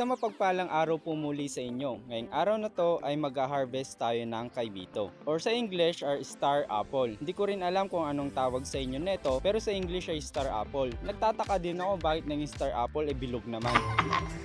Sa mapagpalang araw po muli sa inyo. Ngayong araw na to ay mag-harvest tayo ng kaibito. Or sa English are star apple. Hindi ko rin alam kung anong tawag sa inyo neto, pero sa English ay star apple. Nagtataka din ako bakit naging star apple e bilog naman.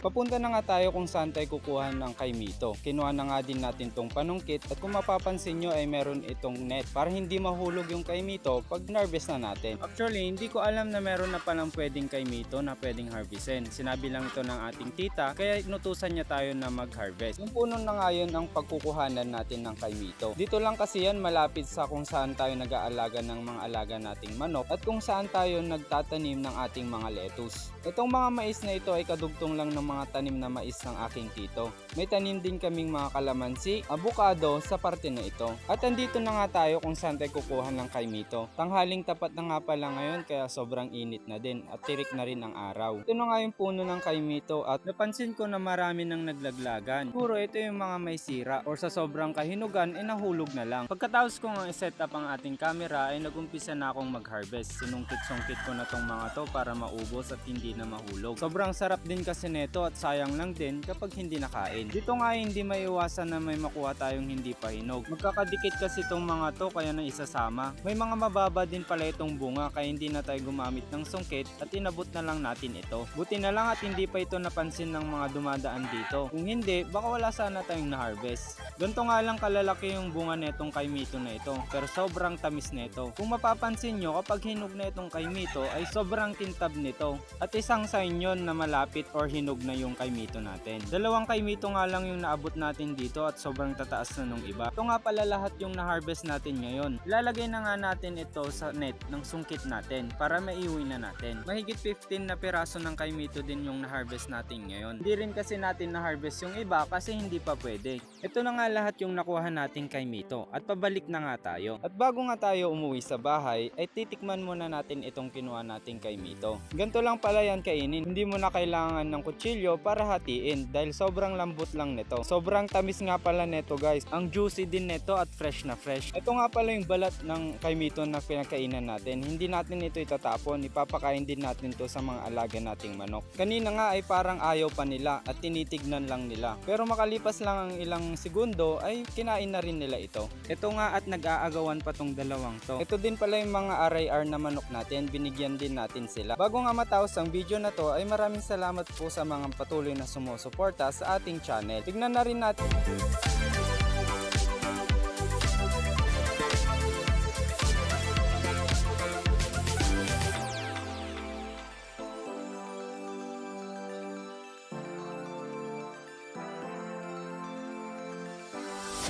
Papunta na nga tayo kung saan tayo kukuha ng kaimito. Kinuha na nga din natin tong panungkit at kung mapapansin nyo ay meron itong net para hindi mahulog yung kaimito pag narvest na natin. Actually, hindi ko alam na meron na palang pwedeng kaimito na pwedeng harvestin. Sinabi lang ito ng ating tita kaya inutusan niya tayo na mag-harvest. Yung puno na nga yun ang pagkukuhanan natin ng kaimito. Dito lang kasi yan malapit sa kung saan tayo nag-aalaga ng mga alaga nating manok at kung saan tayo nagtatanim ng ating mga lettuce. Itong mga mais na ito ay kadugtong lang ng mga tanim na mais ng aking tito. May tanim din kaming mga kalamansi, abukado sa parte na ito. At andito na nga tayo kung saan tayo kukuha ng kaimito. Tanghaling tapat na nga pala ngayon kaya sobrang init na din at tirik na rin ang araw. Ito na nga yung puno ng kaimito at napansin ko na marami nang naglaglagan. Puro ito yung mga may sira or sa sobrang kahinugan ay nahulog na lang. Pagkatapos ko nga set up ang ating camera ay nagumpisa na akong mag-harvest. Sinungkit-sungkit ko na tong mga to para maubos at hindi na mahulog. Sobrang sarap din kasi neto at sayang lang din kapag hindi nakain. Dito nga ay hindi maiwasan na may makuha tayong hindi pa hinog. Magkakadikit kasi itong mga to kaya na isasama. May mga mababa din pala itong bunga kaya hindi na tayo gumamit ng sungkit at inabot na lang natin ito. Buti na lang at hindi pa ito napansin ng mga dumadaan dito. Kung hindi, baka wala sana tayong na-harvest. Ganito nga lang kalalaki yung bunga netong kaimito na ito, pero sobrang tamis nito. Kung mapapansin nyo, kapag hinog na itong kaimito ay sobrang kintab nito. At isang sign yun na malapit or hinog na yung kaimito natin. Dalawang kaimito nga lang yung naabot natin dito at sobrang tataas na nung iba. Ito nga pala lahat yung na-harvest natin ngayon. Ilalagay na nga natin ito sa net ng sungkit natin para maiuwi na natin. Mahigit 15 na piraso ng kaimito din yung na-harvest natin ngayon. Hindi rin kasi natin na-harvest yung iba kasi hindi pa pwede. Ito na nga lahat yung nakuha nating kaimito at pabalik na nga tayo. At bago nga tayo umuwi sa bahay ay titikman muna natin itong kinuha nating kaimito. Ganto lang pala yan kainin. Hindi mo na kailangan ng kutsilyo para hatiin dahil sobrang lambot lang nito. Sobrang tamis nga pala neto guys. Ang juicy din neto at fresh na fresh. Ito nga pala yung balat ng kaimito na pinakainan natin. Hindi natin ito itatapon. Ipapakain din natin to sa mga alaga nating manok. Kanina nga ay parang ayaw pa nila at tinitignan lang nila. Pero makalipas lang ang ilang segundo ay kinain na rin nila ito. Ito nga at nag-aagawan pa tong dalawang to. Ito din pala yung mga RIR na manok natin. Binigyan din natin sila. Bago nga matapos ang video na to ay maraming salamat po sa mga patuloy na sumusuporta sa ating channel. Tignan na rin natin.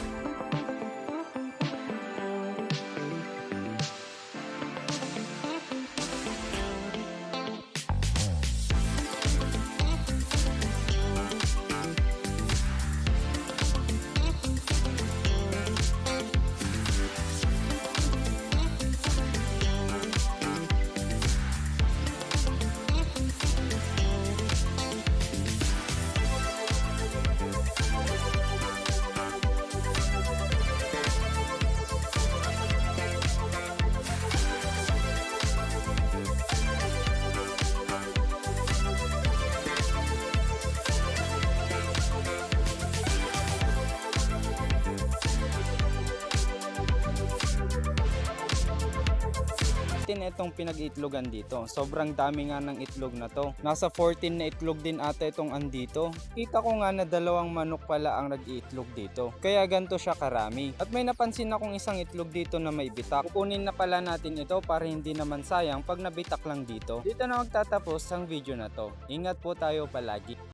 you natin itong pinag-itlogan dito. Sobrang dami nga ng itlog na to. Nasa 14 na itlog din ata itong andito. Kita ko nga na dalawang manok pala ang nag-iitlog dito. Kaya ganito siya karami. At may napansin akong isang itlog dito na may bitak. Kukunin na pala natin ito para hindi naman sayang pag nabitak lang dito. Dito na magtatapos ang video na to. Ingat po tayo palagi.